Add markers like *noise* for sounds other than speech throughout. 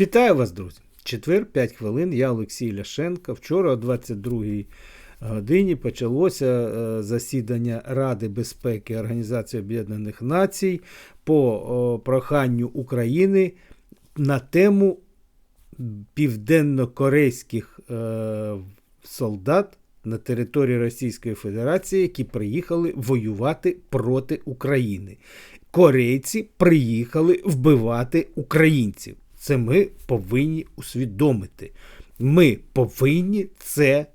Вітаю вас, друзі! Четвер, 5 хвилин. Я Олексій Ляшенко. Вчора о 22 годині почалося е, засідання Ради безпеки Організації Об'єднаних Націй по проханню України на тему південно-корейських е, солдат на території Російської Федерації, які приїхали воювати проти України. Корейці приїхали вбивати українців. Це ми повинні усвідомити. Ми повинні це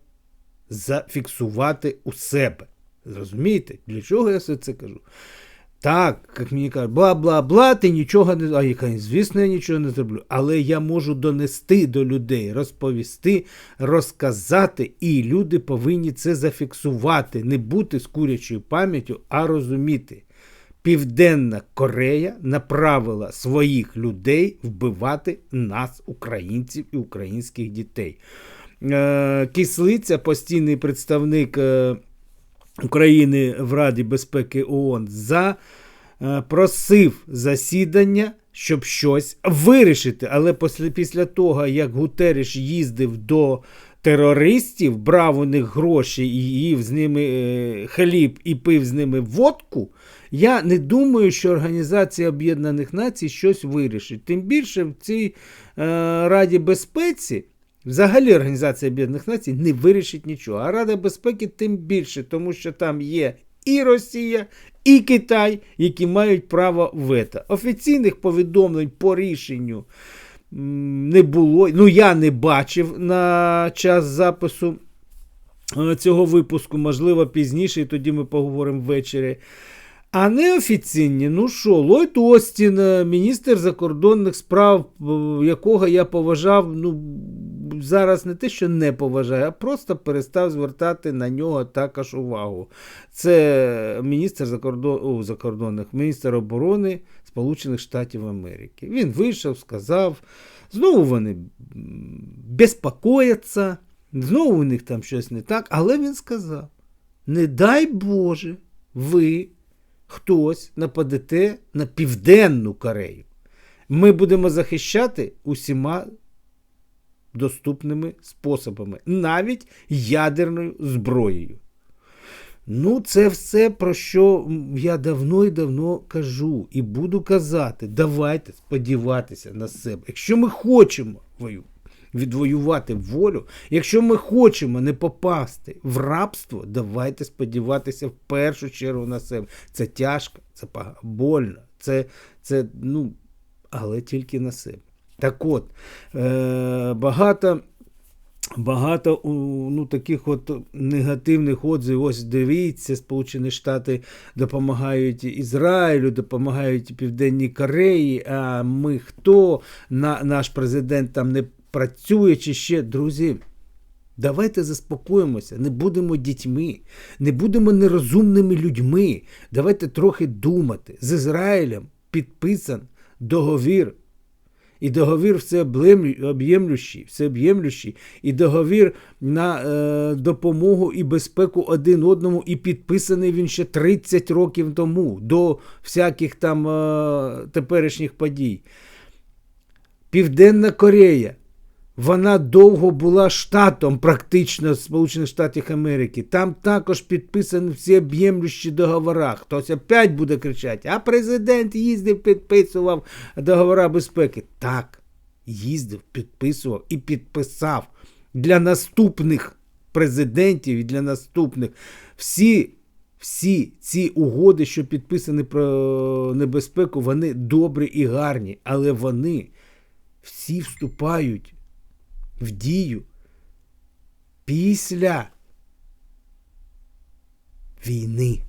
зафіксувати у себе. Зрозумієте? Для чого я все це кажу? Так, як мені кажуть, бла-бла-бла, ти нічого не. А я кажу, звісно, я нічого не зроблю. Але я можу донести до людей, розповісти, розказати, і люди повинні це зафіксувати, не бути з курячою пам'яттю, а розуміти. Південна Корея направила своїх людей вбивати нас, українців і українських дітей. Е, Кислиця, постійний представник е, України в Раді безпеки ООН, запросив засідання, щоб щось вирішити. Але після, після того, як Гутеріш їздив до терористів, брав у них гроші і їв з ними е, хліб і пив з ними водку. Я не думаю, що Організація Об'єднаних Націй щось вирішить. Тим більше в цій е, Раді безпеці, взагалі Організація Об'єднаних Націй не вирішить нічого. А Рада безпеки тим більше, тому що там є і Росія, і Китай, які мають право вето. Офіційних повідомлень по рішенню не було. Ну, я не бачив на час запису е, цього випуску, можливо, пізніше, і тоді ми поговоримо ввечері. А неофіційні, ну що, Ллойд Остін, е, міністр закордонних справ, е, якого я поважав, ну, зараз не те, що не поважаю, а просто перестав звертати на нього також увагу. Це міністр закордон... О, закордонних, міністр оборони Сполучених Штатів Америки. Він вийшов, сказав, знову вони безпокояться, знову у них там щось не так, але він сказав: не дай Боже, ви хтось нападете на Південну Корею. Ми будемо захищати усіма доступними способами, навіть ядерною зброєю. Ну, це все, про що я давно і давно кажу і буду казати. Давайте сподіватися на себе. Якщо ми хочемо відвоювати волю, якщо ми хочемо не попасти в рабство, давайте сподіватися в першу чергу на себе. Це тяжко, це больно, це, це ну, але тільки на себе. Так от, е, багато. Багато ну, таких от негативних отзивів. Ось дивіться, Сполучені Штати допомагають Ізраїлю, допомагають Південній Кореї. А ми хто? На, Наш президент там не працює чи ще. Друзі, давайте заспокоїмося, не будемо дітьми, не будемо нерозумними людьми. Давайте трохи думати. З Ізраїлем підписан договір. І договір всеоб'ємлющий, всеоб'ємлющий, і договір на е, допомогу і безпеку один одному, і підписаний він ще 30 років тому, до всяких там е, теперішніх подій. Південна Корея вона довго була штатом, практично Сполучених Штатів Америки. Там також підписані всі об'ємлющі договори. Хтось опять буде кричати, а президент їздив, підписував договори безпеки. Так, їздив, підписував і підписав для наступних президентів і для наступних всі. Всі ці угоди, що підписані про небезпеку, вони добрі і гарні, але вони всі вступають в дію після війни.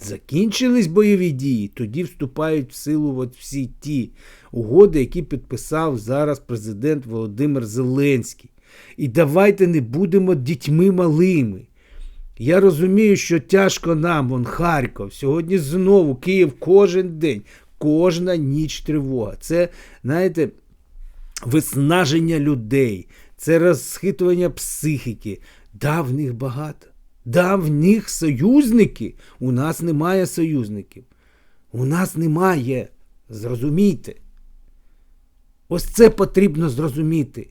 Закінчились бойові дії, тоді вступають в силу от всі ті угоди, які підписав зараз президент Володимир Зеленський. І давайте не будемо дітьми малими. Я розумію, що тяжко нам, вон Харків, сьогодні знову Київ кожен день, кожна ніч тривога. Це, знаєте, виснаження людей, це розхитування психіки. Да, багато. Да, в них союзники. У нас немає союзників. У нас немає. Зрозумійте. Ось це потрібно зрозуміти.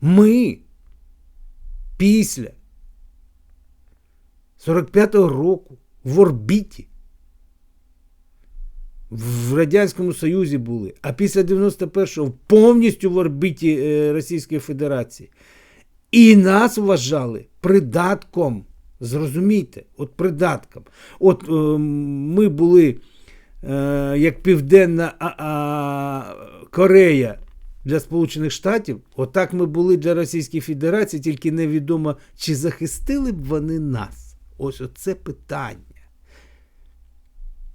Ми після 45-го року в орбіті в Радянському Союзі були, а після 91-го повністю в орбіті е, Російської Федерації. І нас вважали придатком. Зрозумійте, от придатком. От е, ми були е, як Південна а, а, Корея для Сполучених Штатів, отак ми були для Російської Федерації, тільки невідомо, чи захистили б вони нас. Ось оце питання.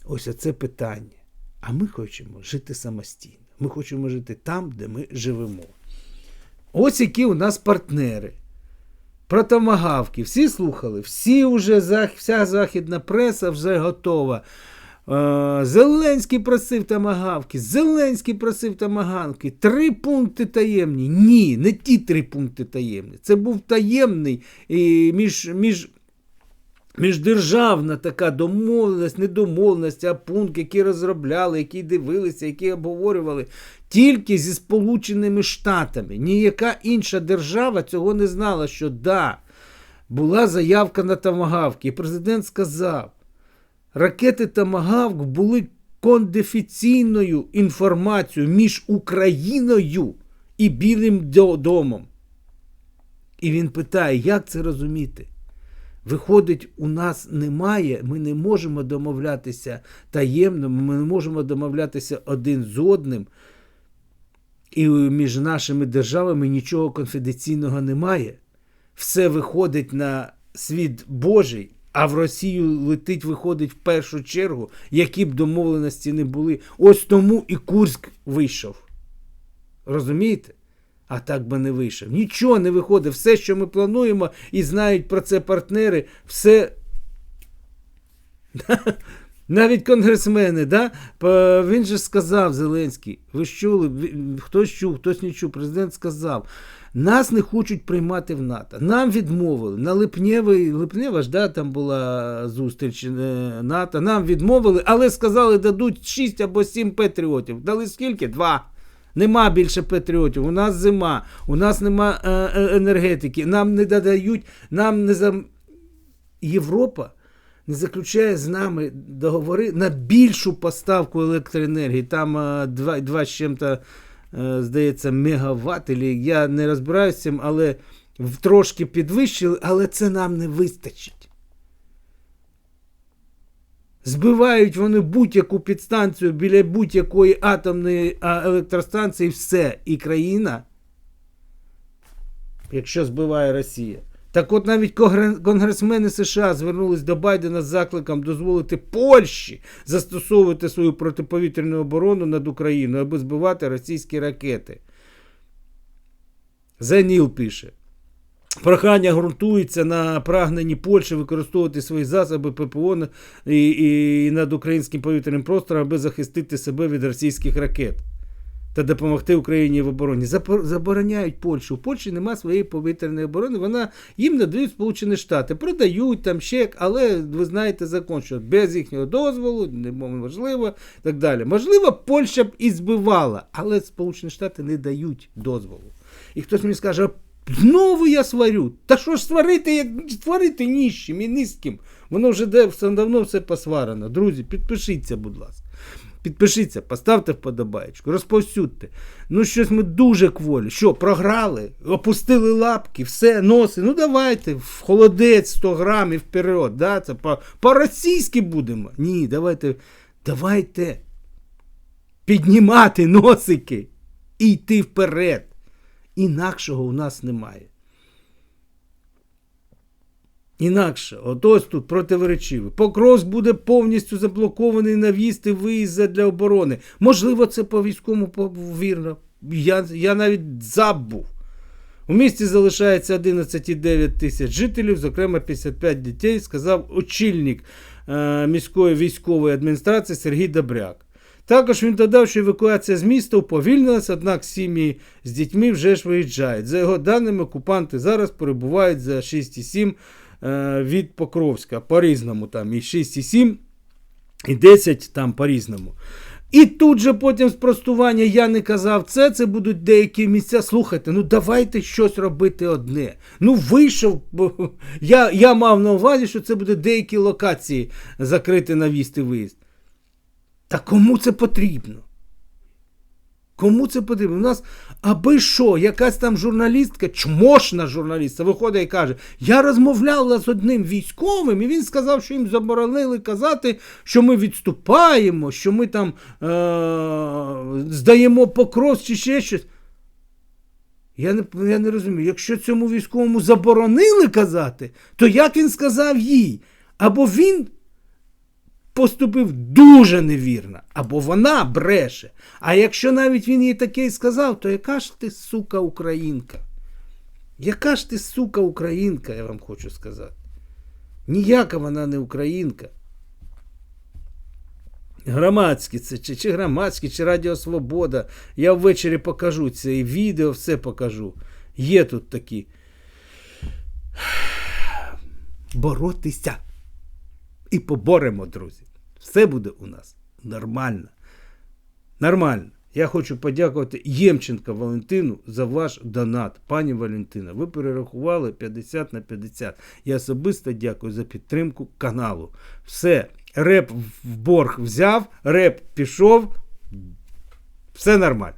Ось оце питання. А ми хочемо жити самостійно. Ми хочемо жити там, де ми живемо. Ось які у нас партнери. Про томагавки. Всі слухали, всі вже вся західна преса вже готова. Е, Зеленський просив томагавки, Зеленський просив томагавки. Три пункти таємні. Ні, не ті три пункти таємні. Це був таємний між, між Міждержавна така домовленість, не домовленість, а пункт, який розробляли, який дивилися, який обговорювали тільки зі Сполученими Штатами. Ніяка інша держава цього не знала, що да, була заявка на Томагавки. І президент сказав, ракети Томагавк були кондифіційною інформацією між Україною і Білим домом. І він питає, як це розуміти? Виходить, у нас немає, ми не можемо домовлятися таємно, ми не можемо домовлятися один з одним. І між нашими державами нічого конфіденційного немає. Все виходить на світ Божий, а в Росію летить, виходить в першу чергу, які б домовленості не були. Ось тому і Курськ вийшов. Розумієте? А так би не вийшов. Нічого не виходить. Все, що ми плануємо, і знають про це партнери, все. *laughs* Навіть конгресмени, да? Він же сказав Зеленський, ви ж чули, хтось чув, хтось не чув. Президент сказав, нас не хочуть приймати в НАТО. Нам відмовили. На Липнєвий, Липнєва ж, да, там була зустріч е, НАТО. Нам відмовили, але сказали, дадуть 6 або 7 патріотів. Дали скільки? Два. Нема більше патріотів. У нас зима, у нас нема е, е, енергетики. Нам не додають, нам не за Європа не заключає з нами договори на більшу поставку електроенергії. Там е, два, два з чим-то, здається, мегаватт, я не розбираюся але трошки підвищили, але це нам не вистачить. Збивають вони будь-яку підстанцію біля будь-якої атомної електростанції, все. І країна, якщо збиває Росія. Так от навіть конгресмени США звернулись до Байдена з закликом дозволити Польщі застосовувати свою протиповітряну оборону над Україною, аби збивати російські ракети. Зеніл пише. Прохання ґрунтується на прагненні Польщі використовувати свої засоби ППО на- і, і над українським повітряним простором, аби захистити себе від російських ракет та допомогти Україні в обороні. Забороняють Польщу. У Польщі немає своєї повітряної оборони. Вона їм надають Сполучені Штати, продають там ще, але ви знаєте закон, що без їхнього дозволу неможливо так далі. Можливо, Польща б і збивала, але Сполучені Штати не дають дозволу. І хтось мені скаже, знову я сварю. Та що ж сварити, сварити ніжчим і низьким? Воно вже давно все посварено. Друзі, підпишіться, будь ласка. Підпишіться, поставте вподобаєчку, розповсюдьте. Ну, щось ми дуже кволі. Що, програли, опустили лапки, все, носи. Ну давайте, в холодець 100 грамів вперед. Да? Це по- по-російськи будемо. Ні, давайте, давайте піднімати носики і йти вперед. Інакшого у нас немає. Інакше, от ось тут противоречиве. Покровськ буде повністю заблокований на в'їзд і виїзд для оборони. Можливо, це по військовому вірно. Я, я навіть забув. У місті залишається 11,9 тисяч жителів, зокрема 55 дітей, сказав очільник е, міської військової адміністрації Сергій Добряк. Також він додав, що евакуація з міста уповільнилася, однак сім'ї з дітьми вже ж виїжджають. За його даними, окупанти зараз перебувають за 6,7 е, від Покровська. По-різному там і 6,7, і 10 там по-різному. І тут же потім спростування я не казав це, це будуть деякі місця. Слухайте, ну давайте щось робити одне. Ну, вийшов. бо Я, я мав на увазі, що це буде деякі локації закрити на в'їзд і виїзд. Та кому це потрібно? Кому це потрібно? У нас аби що, якась там журналістка, чмошна журналістка, виходить і каже: Я розмовляла з одним військовим, і він сказав, що їм заборонили казати, що ми відступаємо, що ми там е- здаємо покрос чи ще щось. Я не, я не розумію, якщо цьому військовому заборонили казати, то як він сказав їй? Або він поступив дуже невірно, або вона бреше. А якщо навіть він їй таке й сказав, то яка ж ти, сука, українка? Яка ж ти, сука, українка, я вам хочу сказати. Ніяка вона не українка. Громадські це чи, чи громадські, чи Радіо Свобода. Я ввечері покажу це і відео, все покажу. Є тут такі. *sighs* Боротися. І поборемо, друзі. Все буде у нас нормально. Нормально. Я хочу подякувати Ємченка Валентину за ваш донат. Пані Валентина, ви перерахували 50 на 50. Я особисто дякую за підтримку каналу. Все, реп в борг взяв, реп пішов. Все нормально.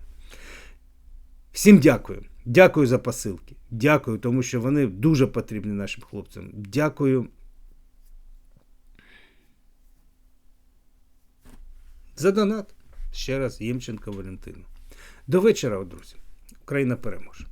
Всім дякую. Дякую за посилки. Дякую, тому що вони дуже потрібні нашим хлопцям. Дякую. За донат. Ще раз Ємченко Валентину. До вечора, друзі. Україна переможе.